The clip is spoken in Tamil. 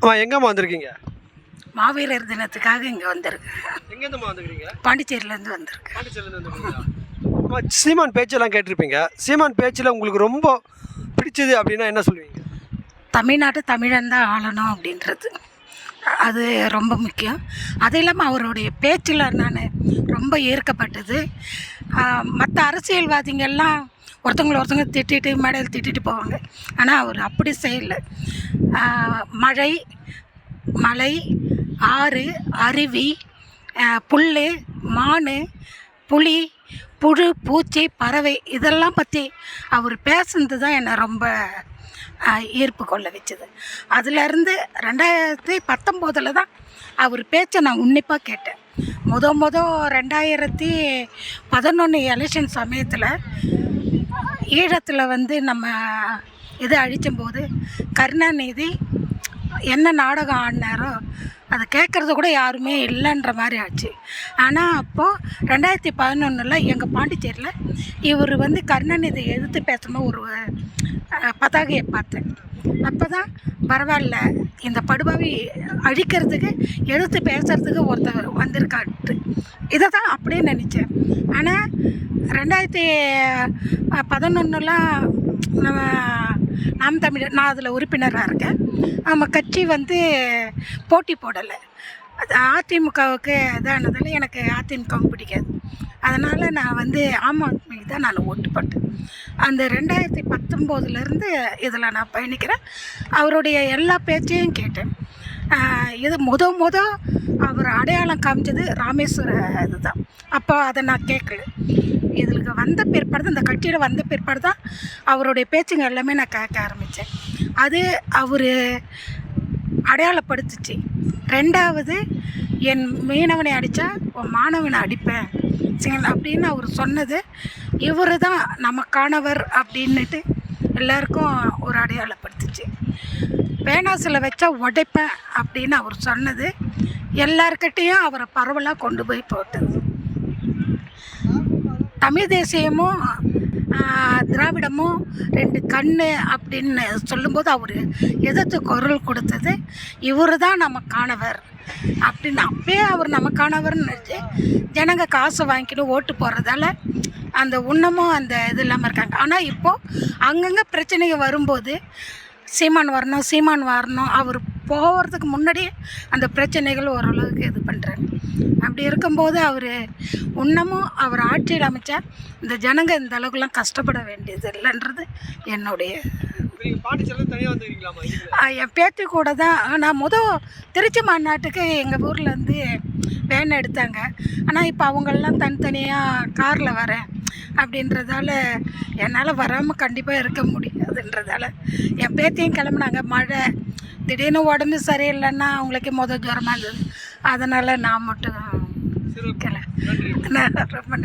அம்மா எங்கம்மா வந்திருக்கீங்க? மாவீரர் தினத்துக்காக இங்கே வந்திருக்கேன். எங்கேருந்துமா வந்துருக்கீங்க? பாண்டிச்சேரியிலேருந்து வந்திருக்கேன். பாண்டிச்சேரியிலேருந்து வந்துருக்கீங்களா? அம்மா சீமான் பேச்செல்லாம் கேட்டிருப்பீங்க. சீமான் பேச்சில் உங்களுக்கு ரொம்ப பிடிச்சது அப்படின்னா என்ன சொல்லுவீங்க? தமிழ்நாட்டு தமிழன் தான் ஆளணும் அப்படின்றது. அது ரொம்ப முக்கியம். அது இல்லாமல் அவருடைய பேச்சில் நான் ரொம்ப ஈர்க்கப்பட்டது மற்ற அரசியல்வாதிங்கெல்லாம் ஒருத்தவங்களை ஒருத்தவங்க திட்டிட்டு மேடையில் திட்டிட்டு போவாங்க. ஆனால் அவர் அப்படி செய்யலை. மழை மலை ஆறு அருவி புல் மான் புலி புழு பூச்சி பறவை இதெல்லாம் பற்றி அவர் பேசுனது தான் என்னை ரொம்ப ஈர்ப்பு கொள்ள வச்சது. அதிலேருந்து ரெண்டாயிரத்தி பத்தொம்போதில் தான் அவர் பேச்சை நான் உன்னிப்பாக கேட்டேன். முத முத ரெண்டாயிரத்தி பதினொன்று எலெக்ஷன் சமயத்தில் ஈழத்தில் வந்து நம்ம இது அழிச்சும்போது கருணாநிதி என்ன நாடகம் ஆடினாரோ அதை கேட்குறது கூட யாருமே இல்லைன்ற மாதிரி ஆச்சு. ஆனால் அப்போது ரெண்டாயிரத்தி பதினொன்றில் எங்கள் பாண்டிச்சேரியில் இவர் வந்து கருணாநிதி எதிர்த்து பேசும்போது ஒரு பதாகையை பார்த்தேன். அப்போ தான் பரவாயில்ல இந்த படுபாவி அழிக்கிறதுக்கு எதிர்த்து பேசுறதுக்கு ஒருத்தர் வந்திருக்காட்டு இதை தான் அப்படியே நினச்சேன். ஆனால் ரெண்டாயிரத்தி பதினொன்றுலாம் நம்ம நாம் தமிழர் நான் அதில் உறுப்பினராக இருக்கேன். நம்ம கட்சி வந்து போட்டி போடலை. அது அதிமுகவுக்கு இதானதில் எனக்கு அதிமுகவும் பிடிக்காது. அதனால் நான் வந்து ஆம் ஆத்மிக்கு தான் நான் ஓட்டு போட்டேன். அந்த ரெண்டாயிரத்தி பத்தொம்போதுலேருந்து இதில் நான் பயணிக்கிறேன். அவருடைய எல்லா பேச்சையும் கேட்டேன். இது முத முத அவர் அடையாளம் காமிச்சது ராமேஸ்வர இதுதான். அப்போ அதை நான் கேட்கல. இதுக்கு வந்த பிற்பாடு தான் இந்த கட்சியில் வந்த பிற்பாடு தான் அவருடைய பேச்சுங்க எல்லாமே நான் கேட்க ஆரம்பித்தேன். அது அவர் அடையாளப்படுத்துச்சு. ரெண்டாவது என் மீனவனை அடித்தா உன் மாணவனை அடிப்பேன். சரி அப்படின்னு அவர் சொன்னது இவர் தான் நமக்கானவர் அப்படின்னுட்டு எல்லாருக்கும் ஒரு அடையாளப்படுத்துச்சு. பேனாசில் வச்சா உடைப்பேன் அப்படின்னு அவர் சொன்னது எல்லார்கிட்டேயும் அவரை பரவலாக கொண்டு போய் போட்டது. தமிழ் தேசியமும் திராவிடமும் ரெண்டு கண் அப்படின்னு சொல்லும்போது அவர் எதிர்த்து குரல் கொடுத்தது இவர் தான் நமக்கானவர். அப்படின்னு அப்பயே அவர் நமக்கானவர்னு நினச்சி ஜனங்க காசை வாங்கிக்கணும் ஓட்டு போடுறதால அந்த உண்ணமும் அந்த இது இல்லாமல் இருக்காங்க. ஆனால் இப்போது அங்கங்கே பிரச்சனைகள் வரும்போது சீமான் வரணும் சீமான் வரணும் அவர் போகிறதுக்கு முன்னாடியே அந்த பிரச்சனைகள் ஓரளவுக்கு இது பண்ணுறாங்க அப்படி இருக்கும்போது அவர் இன்னமும் அவர் ஆட்சியில் அமைச்சா இந்த ஜனங்க இந்த அளவுக்குலாம் கஷ்டப்பட வேண்டியது இல்லைன்றது என்னுடைய என் பேத்தி கூட தான். நான் முத திருச்சி மாநாட்டுக்கு எங்கள் ஊரில் இருந்து வேன் எடுத்தாங்க. ஆனால் இப்போ அவங்கெல்லாம் தனித்தனியாக காரில் வரேன் அப்படின்றதால என்னால் வராமல் கண்டிப்பாக இருக்க முடியாதுன்றதால என் பேத்தியும் கிளம்புனாங்க. மழை திடீர்னு உடம்பு சரியில்லைன்னா அவங்களுக்கு முத ஜுரமாக இருந்தது. அதனால் நான் மட்டும் ரொம்ப